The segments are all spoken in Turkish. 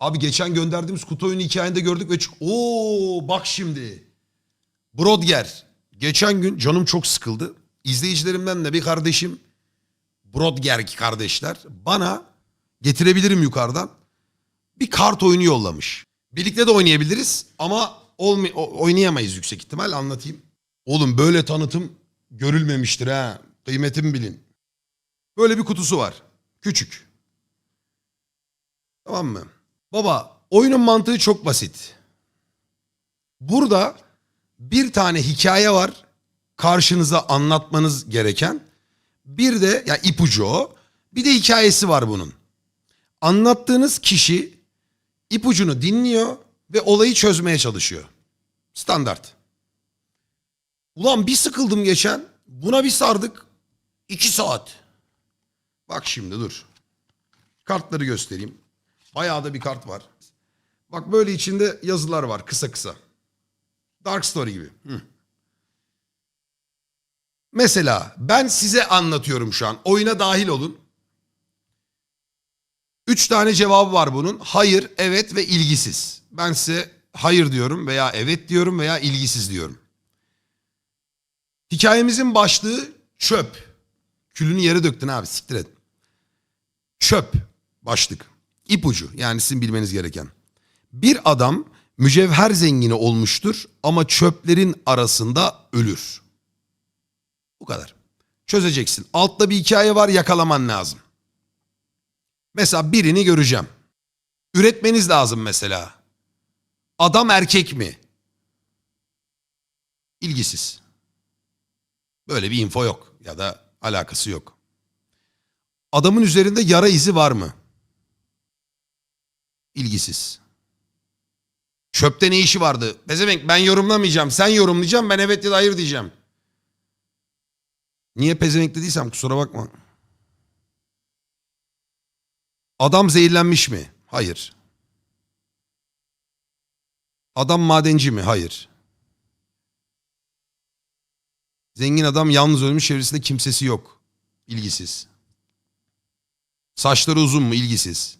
Abi geçen gönderdiğimiz kutu oyunu hikayende gördük ve çık... Oo bak şimdi. Brodger. Geçen gün canım çok sıkıldı. İzleyicilerimden de bir kardeşim Brodger kardeşler bana getirebilirim yukarıdan bir kart oyunu yollamış. Birlikte de oynayabiliriz ama olmay- oynayamayız yüksek ihtimal anlatayım. Oğlum böyle tanıtım görülmemiştir ha. Kıymetimi bilin. Böyle bir kutusu var. Küçük. Tamam mı? Baba oyunun mantığı çok basit. Burada bir tane hikaye var karşınıza anlatmanız gereken. Bir de ya ipucu o. Bir de hikayesi var bunun. Anlattığınız kişi ipucunu dinliyor ve olayı çözmeye çalışıyor. Standart. Ulan bir sıkıldım geçen. Buna bir sardık. iki saat. Bak şimdi dur. Kartları göstereyim. Bayağı da bir kart var. Bak böyle içinde yazılar var kısa kısa. Dark Story gibi. Hı. Mesela ben size anlatıyorum şu an. Oyuna dahil olun. Üç tane cevabı var bunun. Hayır, evet ve ilgisiz. Ben size hayır diyorum veya evet diyorum veya ilgisiz diyorum. Hikayemizin başlığı çöp. Külünü yere döktün abi siktir et. Çöp başlık. İpucu yani sizin bilmeniz gereken. Bir adam mücevher zengini olmuştur ama çöplerin arasında ölür. Bu kadar. Çözeceksin. Altta bir hikaye var yakalaman lazım. Mesela birini göreceğim. Üretmeniz lazım mesela. Adam erkek mi? İlgisiz. Böyle bir info yok ya da alakası yok. Adamın üzerinde yara izi var mı? İlgisiz. Çöpte ne işi vardı? Pezevenk ben yorumlamayacağım. Sen yorumlayacaksın ben evet ya da hayır diyeceğim. Niye pezevenk dediysem kusura bakma. Adam zehirlenmiş mi? Hayır. Adam madenci mi? Hayır. Zengin adam yalnız ölmüş çevresinde kimsesi yok. İlgisiz. Saçları uzun mu? İlgisiz.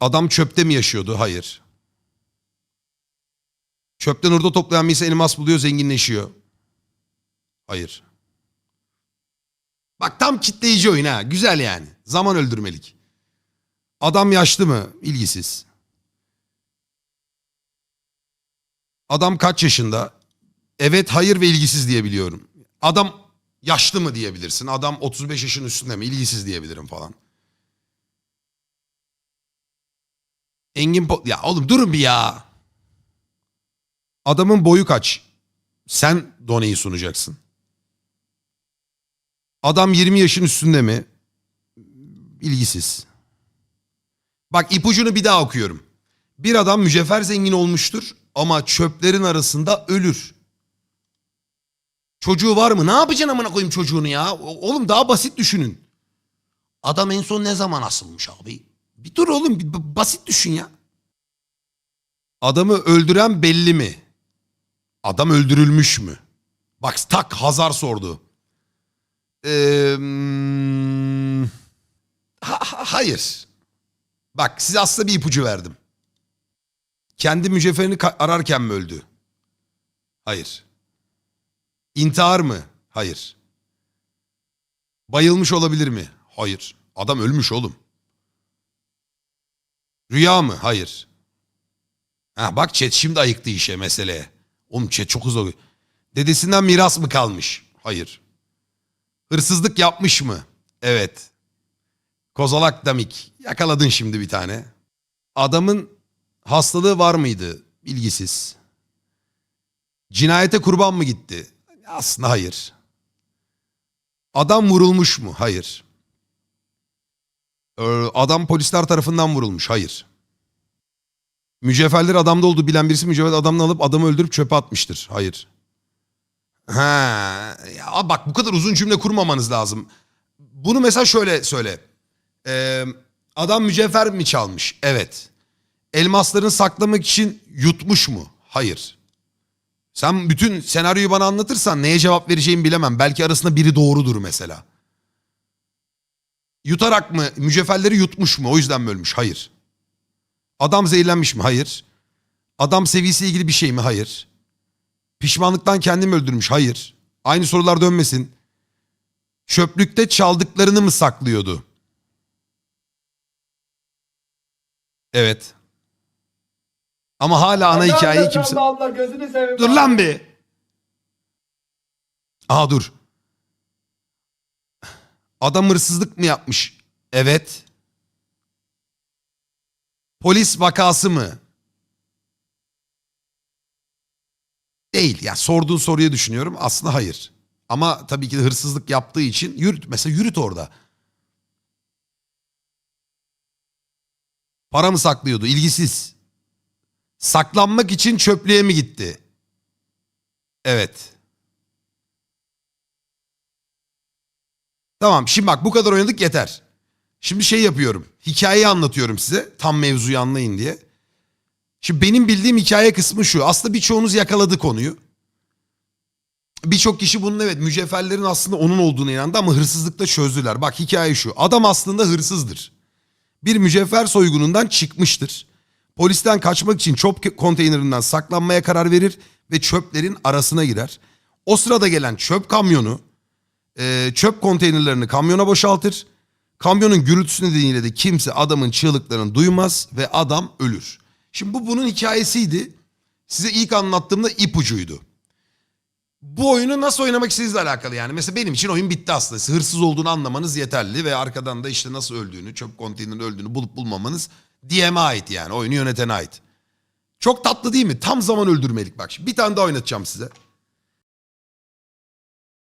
Adam çöpte mi yaşıyordu? Hayır. Çöpten orada toplayan birisi elmas buluyor, zenginleşiyor. Hayır. Bak tam kitleyici oyun ha. Güzel yani. Zaman öldürmelik. Adam yaşlı mı? İlgisiz. Adam kaç yaşında? Evet, hayır ve ilgisiz diyebiliyorum. Adam yaşlı mı diyebilirsin. Adam 35 yaşın üstünde mi? İlgisiz diyebilirim falan. Engin Po- Ya oğlum durun bir ya. Adamın boyu kaç? Sen doneyi sunacaksın. Adam 20 yaşın üstünde mi? İlgisiz. Bak ipucunu bir daha okuyorum. Bir adam mücevher zengin olmuştur ama çöplerin arasında ölür. Çocuğu var mı? Ne yapacaksın amına koyayım çocuğunu ya? Oğlum daha basit düşünün. Adam en son ne zaman asılmış abi? Bir dur oğlum bir basit düşün ya. Adamı öldüren belli mi? Adam öldürülmüş mü? Bak tak Hazar sordu. Ee, ha- ha- hayır. Bak size aslında bir ipucu verdim. Kendi mücevherini ararken mi öldü? Hayır. İntihar mı? Hayır. Bayılmış olabilir mi? Hayır. Adam ölmüş oğlum. Rüya mı? Hayır. Ha bak chat şimdi ayıktı işe meseleye. Oğlum chat çok hızlı. oluyor. Dedesinden miras mı kalmış? Hayır. Hırsızlık yapmış mı? Evet. Kozalak damik. Yakaladın şimdi bir tane. Adamın hastalığı var mıydı? Bilgisiz. Cinayete kurban mı gitti? Aslında hayır. Adam vurulmuş mu? Hayır. Ee, adam polisler tarafından vurulmuş. Hayır. Mücevherleri adamda olduğu bilen birisi mücevher adamını alıp adamı öldürüp çöpe atmıştır. Hayır. Ha, ya bak bu kadar uzun cümle kurmamanız lazım. Bunu mesela şöyle söyle. Ee, adam mücevher mi çalmış? Evet. Elmaslarını saklamak için yutmuş mu? Hayır. Sen bütün senaryoyu bana anlatırsan neye cevap vereceğimi bilemem. Belki arasında biri doğrudur mesela. Yutarak mı? Mücevherleri yutmuş mu? O yüzden mi ölmüş? Hayır. Adam zehirlenmiş mi? Hayır. Adam seviyesiyle ilgili bir şey mi? Hayır. Pişmanlıktan kendimi öldürmüş? Hayır. Aynı sorular dönmesin. Çöplükte çaldıklarını mı saklıyordu? Evet. Ama hala ana hikayeyi kimse... Allah gözünü seveyim. Dur lan bir. Aa dur. Adam hırsızlık mı yapmış? Evet. Polis vakası mı? Değil. Ya sorduğun soruyu düşünüyorum. Aslında hayır. Ama tabii ki de hırsızlık yaptığı için yürüt. Mesela yürüt orada. Para mı saklıyordu? İlgisiz. Saklanmak için çöplüğe mi gitti? Evet. Tamam şimdi bak bu kadar oynadık yeter. Şimdi şey yapıyorum. Hikayeyi anlatıyorum size. Tam mevzuyu anlayın diye. Şimdi benim bildiğim hikaye kısmı şu. Aslında birçoğunuz yakaladı konuyu. Birçok kişi bunun evet mücevherlerin aslında onun olduğunu inandı ama hırsızlıkta çözdüler. Bak hikaye şu. Adam aslında hırsızdır. Bir mücevher soygunundan çıkmıştır. Polisten kaçmak için çöp konteynerinden saklanmaya karar verir ve çöplerin arasına girer. O sırada gelen çöp kamyonu e, çöp konteynerlerini kamyona boşaltır. Kamyonun gürültüsü nedeniyle de kimse adamın çığlıklarını duymaz ve adam ölür. Şimdi bu bunun hikayesiydi. Size ilk anlattığımda ipucuydu. Bu oyunu nasıl oynamak istediğinizle alakalı yani. Mesela benim için oyun bitti aslında. Siz Hırsız olduğunu anlamanız yeterli ve arkadan da işte nasıl öldüğünü, çöp konteynerinin öldüğünü bulup bulmamanız DM'e ait yani. Oyunu yönetene ait. Çok tatlı değil mi? Tam zaman öldürmelik bak. Şimdi bir tane daha oynatacağım size.